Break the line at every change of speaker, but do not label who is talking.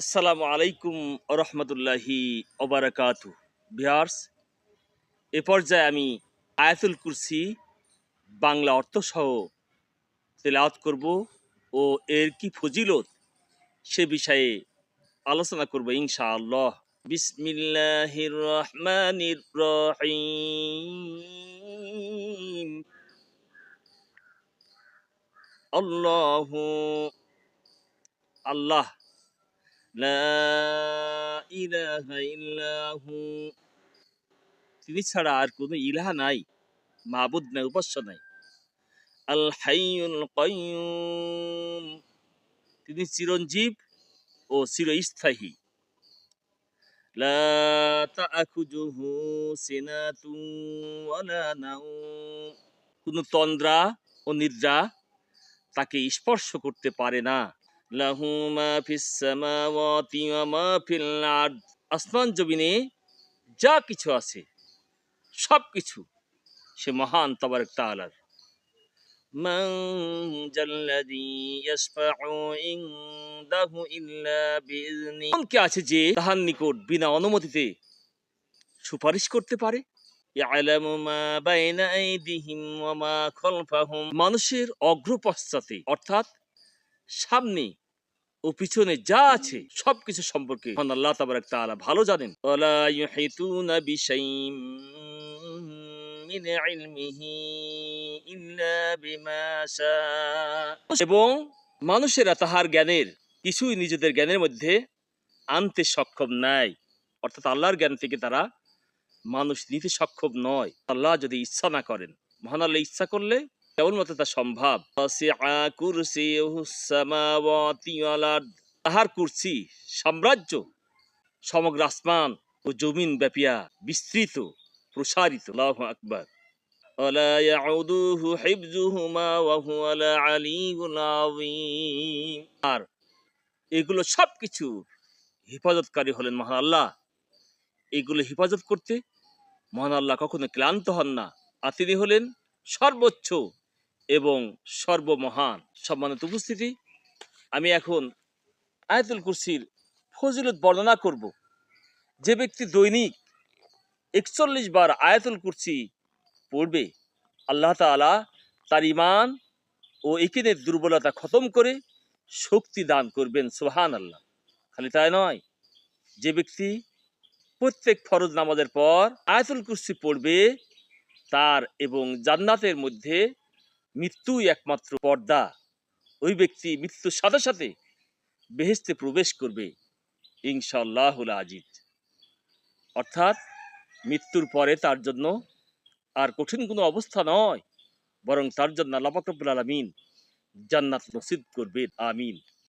আসসালামু আলাইকুম রহমতুল্লাহি ওবারাকাতু বিহার্স এ পর্যায়ে আমি আয়াতুল কুরসি, বাংলা অর্থসহ তেলাওয়াত করব ও এর কি ফজিলত সে বিষয়ে আলোচনা করব ইনশাআল্লাহ। বিসমিল্লাহির রহমানির রহিম। আল্লাহু, আল্লাহ লা তিনি ছাড়া আর কোনো ইলাহা নাই, মাবুদ নাই, উপাস্য নাই। আল হাইয়ুল কাইয়ুম। তিনি চিরঞ্জীব ও চিরস্থায়ী। লা নাওম। কোনো তন্দ্রা ও নিদ্রা তাকে স্পর্শ করতে পারে না। লাহু মা ফিস সামাওয়াতি ওয়া মা ফিল আরদ। আসমান জমিনে যা কিছু আছে, সব কিছু সে মহান তবারক তাআলার। মান জাল্লাযী ইয়াশফাউ ইনদাহু ইল্লা কোন কে আছে যে তাহার নিকট বিনা অনুমতিতে সুপারিশ করতে পারে? মানুষের অগ্রপশ্চাতে, অর্থাৎ সামনে ও পিছনে যা আছে সবকিছু সম্পর্কে আল্লাহ তাবারাক তাআলা ভালো জানেন। ওয়ালা ইউহিতুনা বিশাইইম মিন ইলমিহি ইল্লা বিমা শা এবং মানুষেরা তাহার জ্ঞানের, কিছুই নিজেদের জ্ঞানের মধ্যে আনতে সক্ষম নাই। অর্থাৎ আল্লাহর জ্ঞান থেকে তারা মানুষ নিতে সক্ষম নয়। আল্লাহ যদি ইচ্ছা না করেন, মহান আল্লাহ ইচ্ছা করলে কেবলমাত্র তা সম্ভব। তাহার কুর্সি সাম্রাজ্য, সমগ্র আসমান ও জমিন ব্যাপিয়া বিস্তৃত, প্রসারিত। লাহ আকবর। আর এগুলো সব কিছু হেফাজতকারী হলেন মহান আল্লাহ। এগুলো হেফাজত করতে মহান আল্লাহ কখনো ক্লান্ত হন না। আর তিনি হলেন সর্বোচ্চ এবং সর্বমহান সম্মানিত উপস্থিতি। আমি এখন আয়াতুল কুরসির ফজিলত বর্ণনা করব। যে ব্যক্তি দৈনিক একচল্লিশ বার আয়াতুল কুরসি পড়বে, আল্লাহ তাআলা তার ইমান ও একিনের দুর্বলতা খতম করে শক্তি দান করবেন সোহান আল্লাহ খালি তাই নয়, যে ব্যক্তি প্রত্যেক ফরজ নামাজের পর আয়াতুল কুরসি পড়বে, তার এবং জান্নাতের মধ্যে মৃত্যুই একমাত্র পর্দা। ওই ব্যক্তি মৃত্যুর সাথে সাথে বেহেস্তে প্রবেশ করবে ইনশাল্লাহুল আজিজ। অর্থাৎ মৃত্যুর পরে তার জন্য আর কঠিন কোনো অবস্থা নয়, বরং তার জন্য আল্লাহ ফাকরুল আলমিন জান্নাত নসিব করবে আমিন।